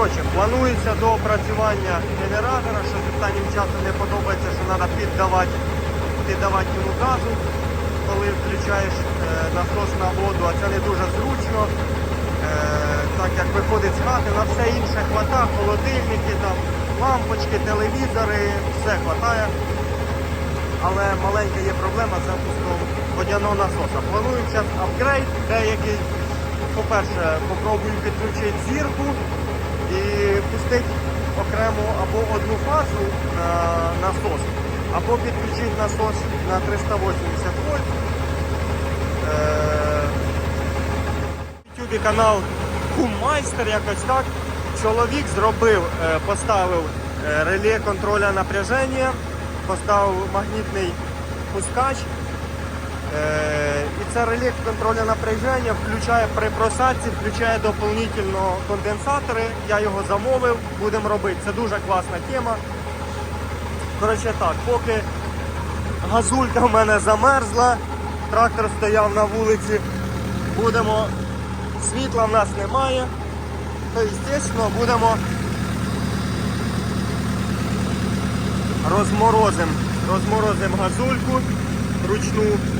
Коротше, планується до опрацювання генератора, що останнім часом не подобається, що треба піддавати, піддавати йому газу, коли включаєш е, насос на воду, а це не дуже зручно. Е, так як виходить з хати, на все інше хвата, холодильники, там, лампочки, телевізори, все хватає. Але маленька є проблема з запуском водяного насоса. Зараз апгрейд, деякий, по-перше, попробую підключити зірку і пустити окремо або одну фазу на насос, або підключити насос на 380 вольт. Е, в YouTube канал Куммайстер, якось так. Чоловік зробив, е, поставив е, реле контроля напряження, поставив магнітний пускач. Е, І це реле контроля напряження включає при просадці, включає доповнительно конденсатори. Я його замовив, будемо робити. Це дуже класна тема. Коротше так, поки газулька в мене замерзла, трактор стояв на вулиці, будемо. Світла в нас немає, то звісно будемо розморозимо розморозим газульку ручну.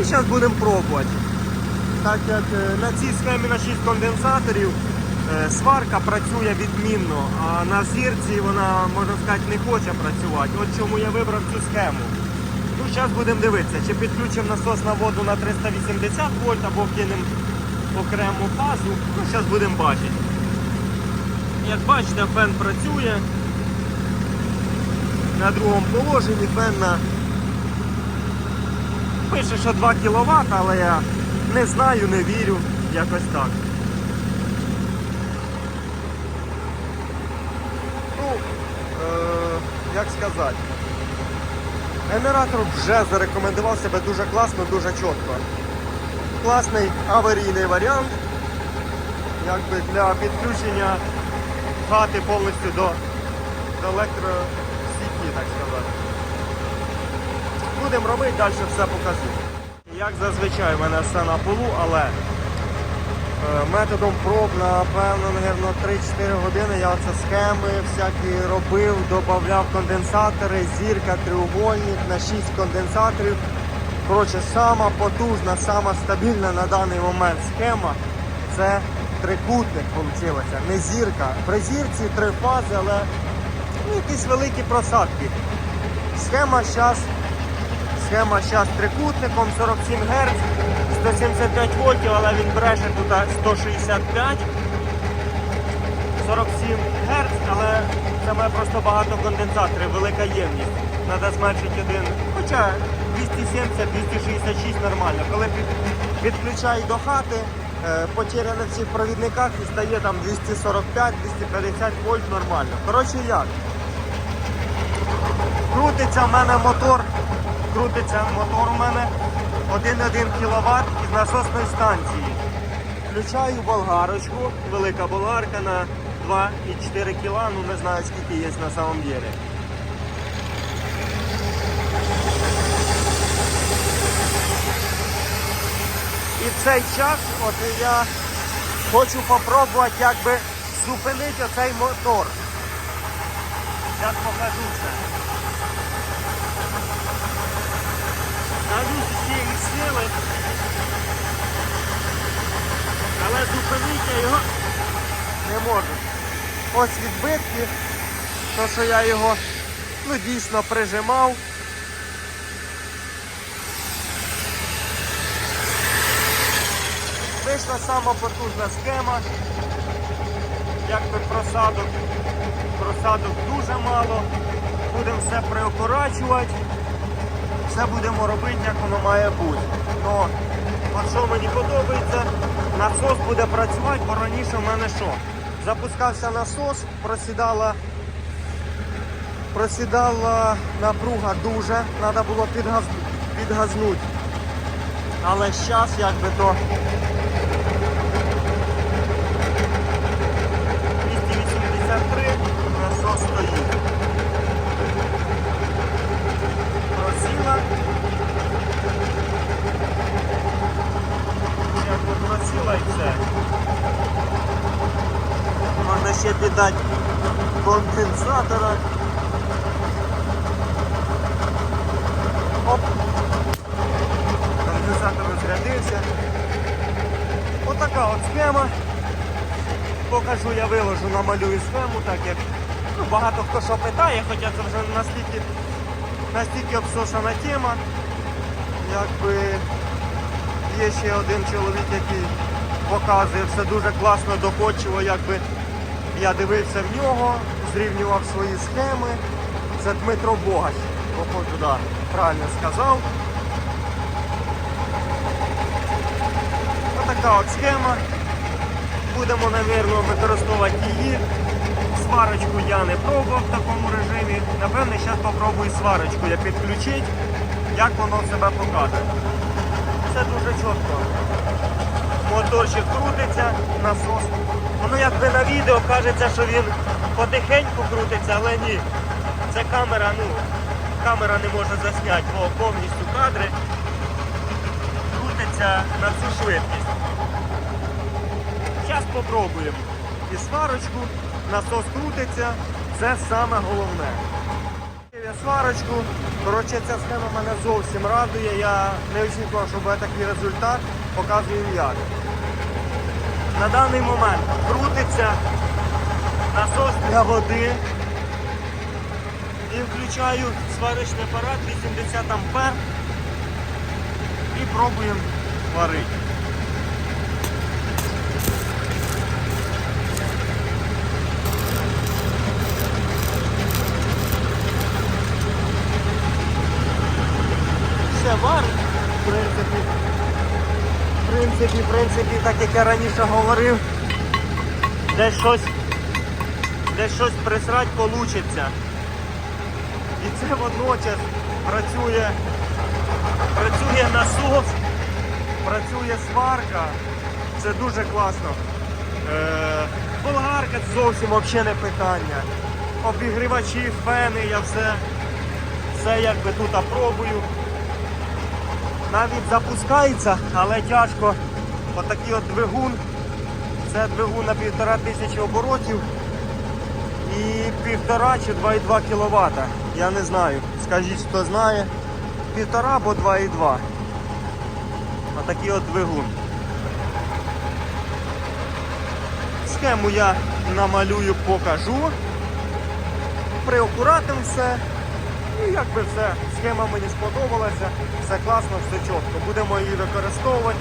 І зараз будемо пробувати. Так як е, на цій схемі на 6 конденсаторів е, сварка працює відмінно, а на зірці вона, можна сказати, не хоче працювати. От чому я вибрав цю схему. Ну, зараз будемо дивитися, чи підключимо насос на воду на 380 вольт або кинемо окрему фазу. Ну, зараз будемо бачити. Як бачите, фен працює. На другому положенні фен на пише, що 2 кВт, але я не знаю, не вірю, якось так. Ну, е, як сказати. Генератор вже зарекомендував себе дуже класно, дуже чітко. Класний аварійний варіант. Якби для підключення хати повністю до, до електросіті, так сказати. Будемо робити, далі все покажу. Як зазвичай, в мене все на полу, але е, методом проб, напевно, напевно, 3-4 години я оце схеми всякі робив, додавав конденсатори, зірка, треугольник на 6 конденсаторів. Коротше, сама потужна, сама стабільна на даний момент схема це трикутник вийшло, не зірка. При зірці три фази, але ну, якісь великі просадки. Схема зараз Схема зараз трикутником 47 Гц, 175 вольтів, але він бреше тут 165, 47 Гц, але це має просто багато конденсаторів, велика ємність. Треба зменшити один. Хоча 270-266 нормально. Коли під- підключаю до хати, е, потеря на всіх провідниках і стає там 245-250 вольт нормально. Коротше як? Крутиться в мене мотор, крутиться мотор у мене 1,1 кВт із насосної станції. Включаю болгарочку, велика болгарка на 2,4 кг, ну не знаю скільки є на самом деле. І в цей час от я хочу попробувати якби зупинити оцей мотор. Зараз покажу це. Даю з цієї сили. Але зупинити його не можу. Ось відбитки. То, що я його ну, дійсно прижимав. Вийшла сама потужна схема. Якби просадок. Просадок дуже мало. Будемо все приокорачувати. Все будемо робити, як воно має бути. Но, от що мені подобається, насос буде працювати, бо раніше в мене що? Запускався насос, просідала, просідала напруга дуже, треба було підгаз, підгазнути. Але зараз якби то 283 насос стоїть. Просіла. Якби просіла і все. ще піддати конденсатора. Оп. Конденсатор розрядився. Отака от схема. Покажу, я виложу, намалюю схему, так як ну, багато хто що питає, хоча це вже настільки, настільки обсосана тема. Якби є ще один чоловік, який показує все дуже класно, доходчиво, якби я дивився в нього, зрівнював свої схеми. Це Дмитро Богач, походу, да, правильно сказав. Отака от схема. Будемо, мабуть, використовувати її. Сварочку я не пробував в такому режимі. Напевне, зараз спробую сварочку я підключити, як воно себе покаже. Все дуже чітко. Моторчик крутиться, насос. Воно якби на відео кажеться, що він потихеньку крутиться, але ні. Це камера, ну, камера не може засняти бо повністю кадри. Крутиться на всю швидкість. Зараз спробуємо. І сварочку, насос крутиться, це саме головне. Я сварочку. Коротше, ця схема мене зовсім радує. Я не очікував, що буде такий результат. Показую як. На даний момент крутиться насос для води. І включаю сварочний апарат 80 ампер і пробуємо варити. Все варить, в принципі. В принципі, в принципі, так як я раніше говорив, десь щось, десь щось присрать получиться. І це водночас працює, працює насос, працює сварка. Це дуже класно. Е, болгарка зовсім взагалі не питання. Обігрівачі, фени, я все, все якби тут пробую. Навіть запускається, але тяжко. Отакий от двигун. Це двигун на півтора тисячі оборотів і півтора чи 2,2 кВт. Я не знаю. Скажіть, хто знає. Півтора або 2,2. Отакий от двигун. Схему я намалюю, покажу. Приакуратим все. І якби все, схема мені сподобалася, все класно, все чітко. Будемо її використовувати.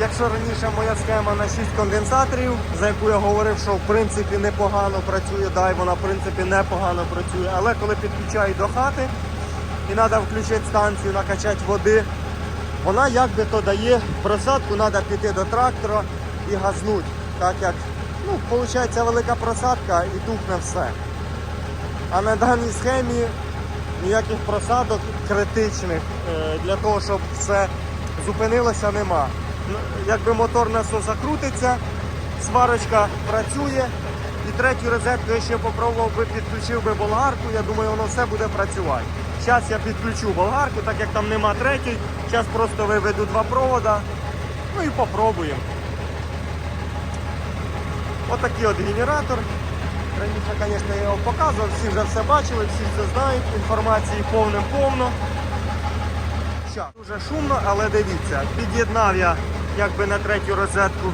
Якщо раніше моя схема на 6 конденсаторів, за яку я говорив, що в принципі непогано працює, дай вона в принципі непогано працює, але коли підключаю до хати і треба включити станцію, накачати води, вона якби то дає просадку, треба піти до трактора і газнуть. Так як ну, виходить велика просадка і тухне все. А на даній схемі ніяких просадок критичних е, для того, щоб все зупинилося, нема. Ну, Якби мотор насоса крутиться, сварочка працює. І третю розетку я ще попробував би підключив би болгарку, я думаю, воно все буде працювати. Зараз я підключу болгарку, так як там нема третьої, зараз просто виведу два провода. Ну і попробуємо. Отакий от генератор. Раніше, звісно, я його показував, всі вже все бачили, всі все знають, інформації повним-повно. Щас. Дуже шумно, але дивіться, під'єднав я якби на третю розетку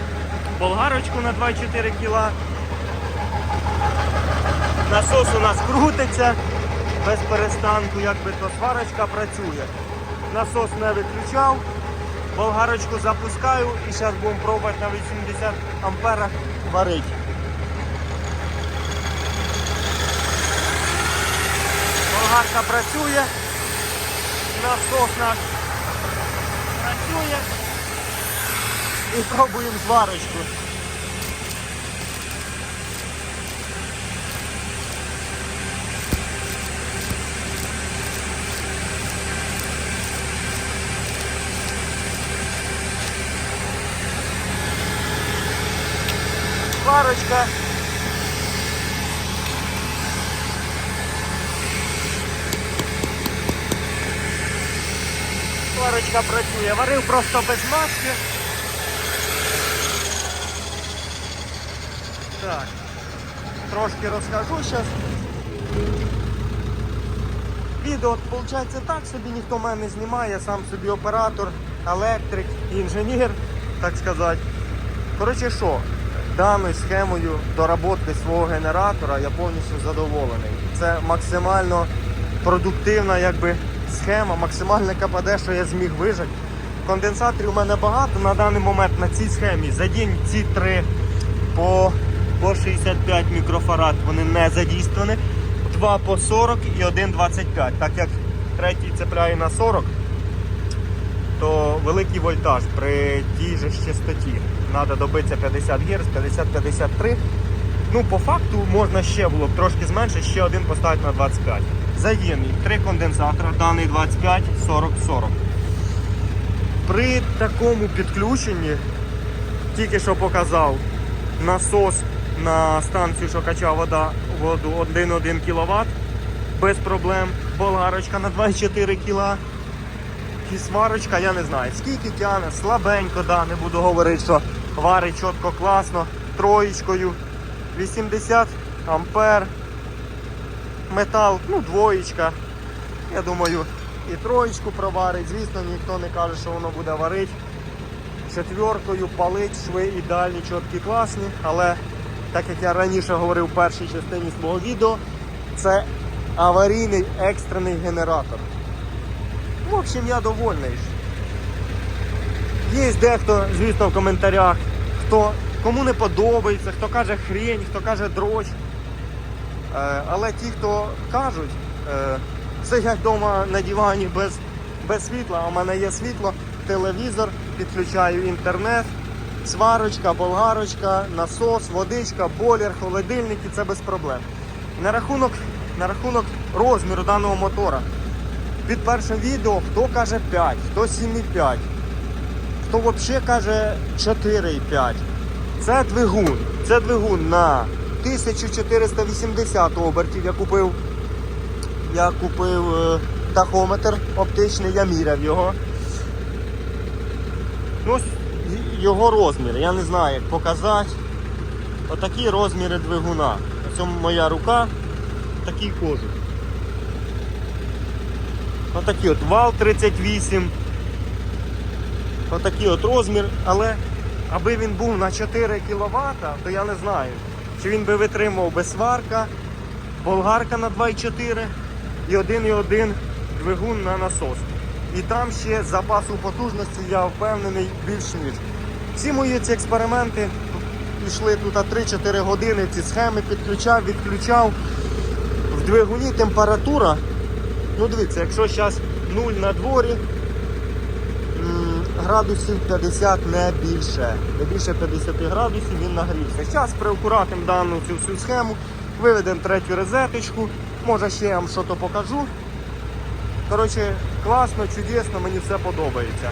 болгарочку на 2,4 кг. Насос у нас крутиться без перестанку, якби то сварочка працює. Насос не виключав, болгарочку запускаю і зараз будемо пробувати на 80 амперах варити. Болгарка працює, насос наш працює і пробуємо зварочку. Зварочка Сварочка працює. Варив просто без маски. Так. трошки розкажу зараз. Відео виходить так собі, ніхто мене не знімає, я сам собі оператор, електрик, інженер, так сказати. Коротше що, даною схемою доработки свого генератора я повністю задоволений. Це максимально продуктивна якби, схема, максимальне КПД, що я зміг вижити. Конденсаторів у мене багато на даний момент на цій схемі. Задінь ці три по, по 65 мікрофарад, вони не задійствовані. Два по 40 і один 25. Так як третій цепляє на 40, то великий вольтаж при тій же частоті. Треба добитися 50 Гц, 50-53. Ну, по факту можна ще було б трошки зменшити, ще один поставити на 25. Задіяний три конденсатора, даний 25, 40, 40. При такому підключенні, тільки що показав, насос на станцію, що качав вода, воду 1,1 кВт, без проблем. Болгарочка на 24 кг. І сварочка, я не знаю, скільки тяне, слабенько, да, не буду говорити, що варить чітко класно, троєчкою, 80 ампер, метал, ну, двоєчка. Я думаю, і троєчку проварить. Звісно, ніхто не каже, що воно буде варити. Четверкою палить, шви ідеальні, чіткі, класні. Але так як я раніше говорив в першій частині свого відео, це аварійний екстрений генератор. В общем, я довольний. Є дехто, звісно, в коментарях, хто кому не подобається, хто каже хрень, хто каже дрочь. Е, але ті, хто кажуть, е, сидять вдома на дивані без, без світла, а в мене є світло, телевізор, підключаю інтернет, сварочка, болгарочка, насос, водичка, бойлер, холодильник і це без проблем. На рахунок, на рахунок розміру даного мотора. Під першим відео хто каже 5, хто 7,5, хто взагалі каже 4,5. Це двигун. Це двигун на 1480 обертів. Я купив, я купив е, тахометр оптичний, я міряв його. Ну, його розмір, я не знаю, як показати. Отакі розміри двигуна. Ось моя рука, такий кожух. Отакий от вал 38. Отакий от розмір, але аби він був на 4 кВт, то я не знаю, чи він би витримав без сварка, болгарка на 2,4 і 1,1 двигун на насос. І там ще запасу потужності, я впевнений, більш ніж. Всі мої ці експерименти пішли тут 3-4 години, ці схеми підключав, відключав. В двигуні температура Ну дивіться, якщо зараз 0 на дворі, градусів 50 не більше. Не більше 50 градусів він нагрівся. Зараз приакуратимо дану цю всю схему, виведемо третю розеточку, може ще я вам щось покажу. Коротше, класно, чудесно, мені все подобається.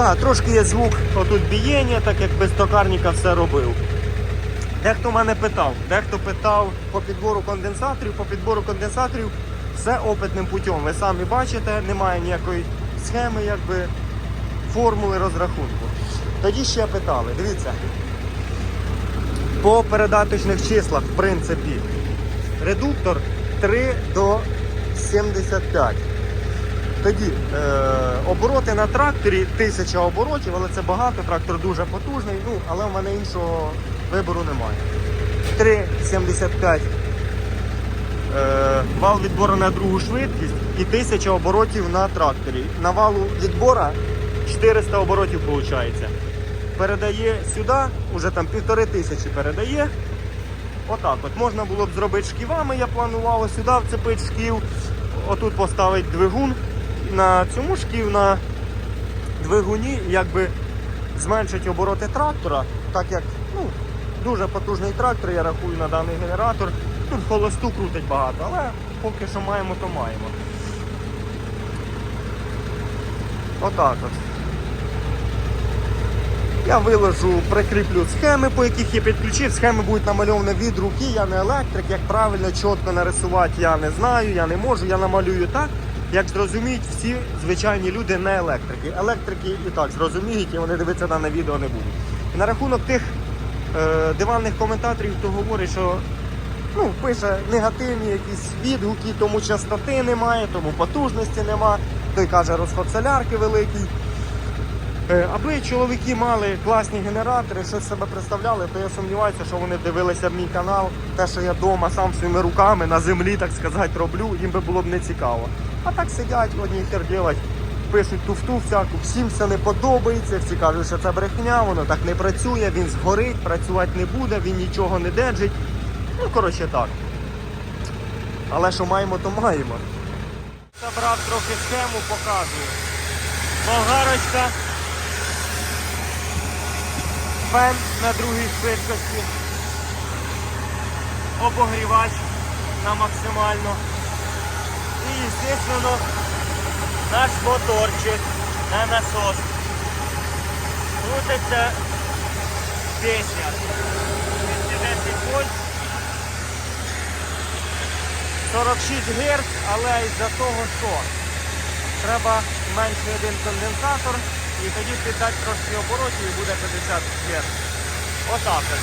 Так, трошки є звук отут бієння, так як без токарника все робив. Дехто мене питав, дехто питав по підбору конденсаторів, по підбору конденсаторів все опитним путем. Ви самі бачите, немає ніякої схеми, якби формули розрахунку. Тоді ще питали, дивіться, по передаточних числах, в принципі, редуктор 3 до 75. Тоді е, обороти на тракторі 1000 оборотів, але це багато, трактор дуже потужний, ну, але в мене іншого вибору немає. 3,75 е, вал відбору на другу швидкість і 1000 оборотів на тракторі. На валу відбора 400 оборотів виходить. Передає сюди, уже там півтори тисячі передає. Отак от можна було б зробити шківами, я планував сюди вцепити шків, отут поставити двигун. На цьому шків на двигуні якби зменшить обороти трактора, так як ну, дуже потужний трактор, я рахую на даний генератор. Тут холосту крутить багато, але поки що маємо, то маємо. Отак от. Я виложу, прикріплю схеми, по яких я підключив. Схеми будуть намальовані від руки, я не електрик, як правильно чітко нарисувати я не знаю, я не можу, я намалюю так, як зрозуміють всі звичайні люди, не електрики. Електрики і так зрозуміють, і вони дивитися на відео не будуть. На рахунок тих е, диванних коментаторів, хто говорить, що ну, пише негативні якісь відгуки, тому частоти немає, тому потужності нема. Той каже, розход солярки великий. Е, Аби чоловіки мали класні генератори, щось себе представляли, то я сумніваюся, що вони дивилися б мій канал. Те, що я вдома сам своїми руками на землі, так сказати, роблю, їм би було б не цікаво. А так сидять, одні хер делать, пишуть туфту всяку, всім все не подобається, всі кажуть, що це брехня, воно так не працює, він згорить, працювати не буде, він нічого не держить. Ну, коротше так. Але що маємо, то маємо. Забрав трохи схему, показую. Болгарочка. Фен на другій швидкості. Обогрівач на максимально. І, звісно, наш моторчик на насос. Крутиться пісня. 210 вольт. 46 Гц, але із-за того, що треба менший один конденсатор і тоді піддати трошки оборотів і буде 50 Гц. Отак от.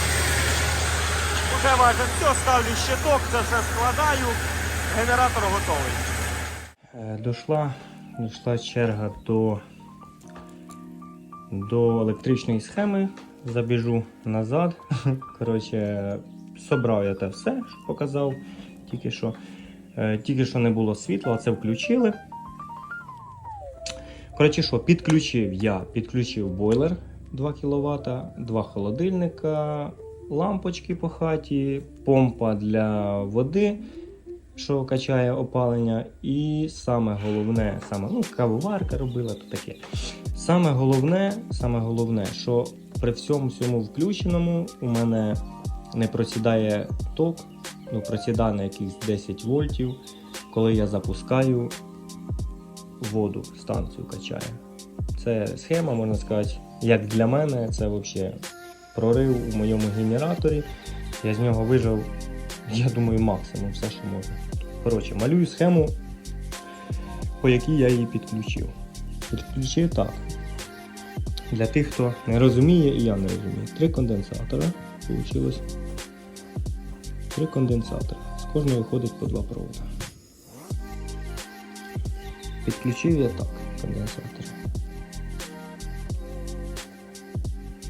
Уже майже все, ставлю щиток, це все складаю. Генератор готовий. Е, Дошла, дійшла черга до, до електричної схеми. Забіжу назад. Коротше, собрав я те все, що показав. Тільки що, е, тільки що не було світла, це включили. Коротше, що, підключив я, підключив бойлер 2 кВт, два холодильника, лампочки по хаті, помпа для води що качає опалення, і саме головне, саме ну, кавоварка робила, то таке. Саме головне, саме головне, що при всьому всьому включеному у мене не просідає ток, ну просідає на якісь 10 вольтів, коли я запускаю воду, станцію качає. Це схема, можна сказати, як для мене, це взагалі прорив у моєму генераторі. Я з нього вижив, я думаю, максимум все, що можна. Коротше, малюю схему, по якій я її підключив. Підключив так. Для тих, хто не розуміє, і я не розумію. Три конденсатори вийшло. Три конденсатори. З кожного виходить по два провода. Підключив я так конденсатор.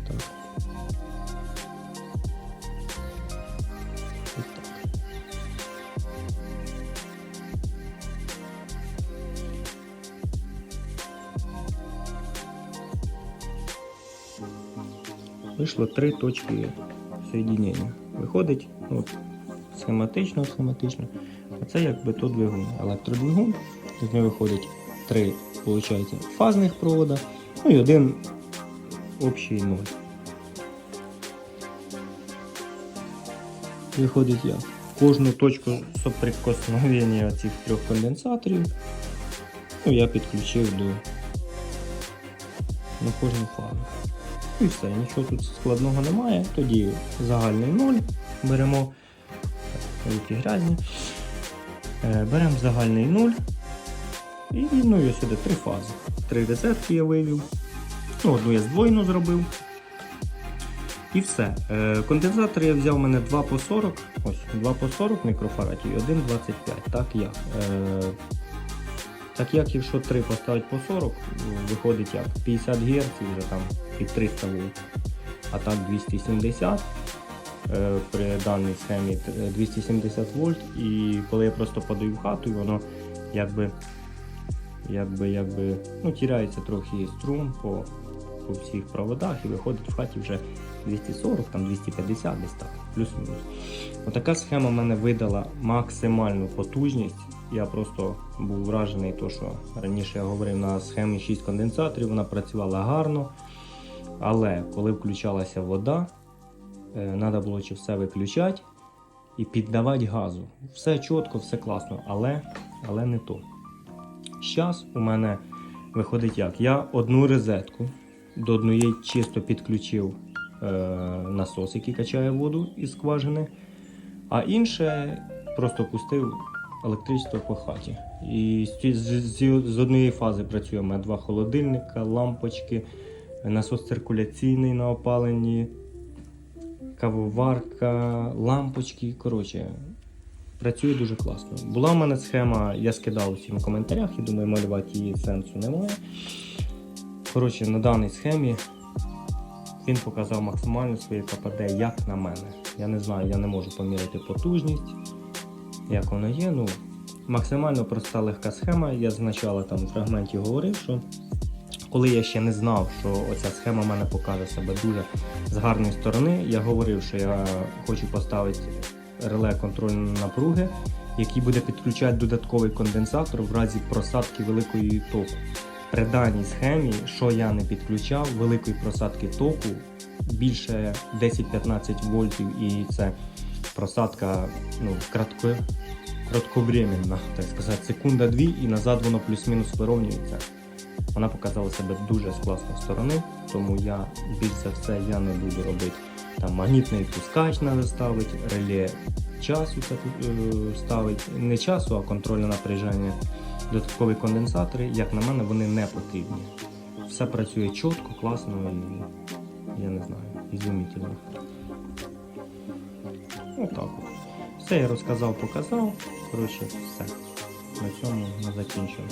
Так. І так. Вийшло три точки соєдинення. Виходить, ну, от, схематично, схематично. Це якби то двигун. Електродвигун. З нього виходить три, виходить, фазних провода, ну і один общий нуль. Виходить як? Кожну точку соприкосновення цих трьох конденсаторів ну, я підключив до на кожну фазу. І все, нічого тут складного немає. Тоді загальний 0 беремо руки грязні. Е, Беремо загальний 0 і ну, і сюди три фази. Три розетки я вивів. Ну, одну я здвоєно зробив. І все. Е, Конденсатор я взяв у мене 2 по 40. Ось, 2 по 40 мікрофарадів і 1,25. Так як. Е, так як якщо 3 поставити по 40, виходить як 50 Гц і вже там під 300 вольт. А так 270 е, при даній схемі е, 270 вольт. І коли я просто подаю в хату, воно якби якби, якби, ну, тіряється трохи струм по, по всіх проводах і виходить в хаті вже 240, там 250 десь так, плюс-мінус. Отака схема мене видала максимальну потужність. Я просто був вражений, то, що раніше я говорив на схемі 6 конденсаторів, вона працювала гарно. Але коли включалася вода, треба було чи все виключати і піддавати газу. Все чітко, все класно, але, але не то. Зараз у мене виходить як? Я одну розетку до одної чисто підключив е, насос, який качає воду із скважини, а інше просто пустив електричество по хаті. І з, з, з, з однієї фази працює у мене два холодильника, лампочки, насос циркуляційний на опаленні. Кавоварка, лампочки. Коротше, працює дуже класно. Була в мене схема, я скидав усім в коментарях і думаю, малювати її сенсу немає. Коротше, на даній схемі він показав максимально своє КПД, як на мене. Я не знаю, я не можу поміряти потужність, як воно є. Ну, максимально проста легка схема. Я спочатку там в фрагменті говорив, що коли я ще не знав, що оця схема в мене покаже себе дуже з гарної сторони, я говорив, що я хочу поставити реле контрольної напруги, який буде підключати додатковий конденсатор в разі просадки великої току. При даній схемі, що я не підключав, великої просадки току більше 10-15 вольтів, і це просадка ну, кратко, кратковременна, так сказати, секунда-дві, і назад воно плюс-мінус вирівнюється. Вона показала себе дуже з класної сторони, тому я більш за все я не буду робити. Там магнітний пускач треба ставити, реле часу е, ставити. Не часу, а контрольне напряження. Додаткові конденсатори, як на мене, вони не потрібні. Все працює чітко, класно і я не знаю, ізумітельно. Отак от. Все я розказав, показав. Коротше, все. На цьому ми закінчимо.